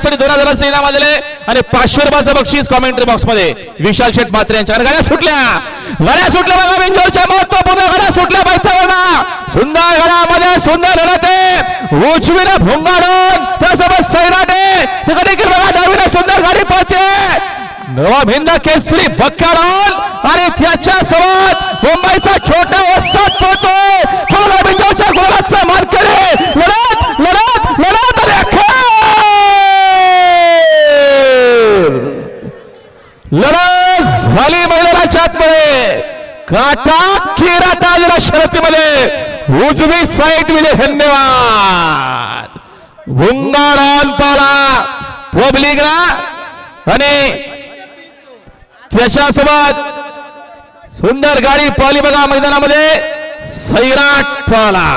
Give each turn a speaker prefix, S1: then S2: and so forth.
S1: त्यासाठी दोन हजाराचं इनाम आलेले आणि पाचशे रुपयाचं बक्षीस कॉमेंट्री बॉक्समध्ये विशाल शेठ म्हात्रे यांच्या गाड्या सुटल्या. गाड्या सुटल्या बघा बेंजोरच्या महत्त्वपूर्ण गाड्या सुटल्या बैठवना सुंदर गडामध्ये सुंदर लढत आहे उजवीला भोंगाडून. त्यासोबत सैराटे तिकडे देखील बघा डावीला सुंदर गाडी पळते. नवा भिंद केसरी बक्काडून आणि त्याच्या सोबत मुंबईचा लढत झाली मैदानाच्या आतमध्ये. काटा खेरा गेला शर्यतीमध्ये उजवी साईड विजय धन्यवाद. भुंगाडान पाला पब्लिकला आणि त्याच्यासोबत सुंदर गाडी पाली बघा मैदानामध्ये. सैराट पाला.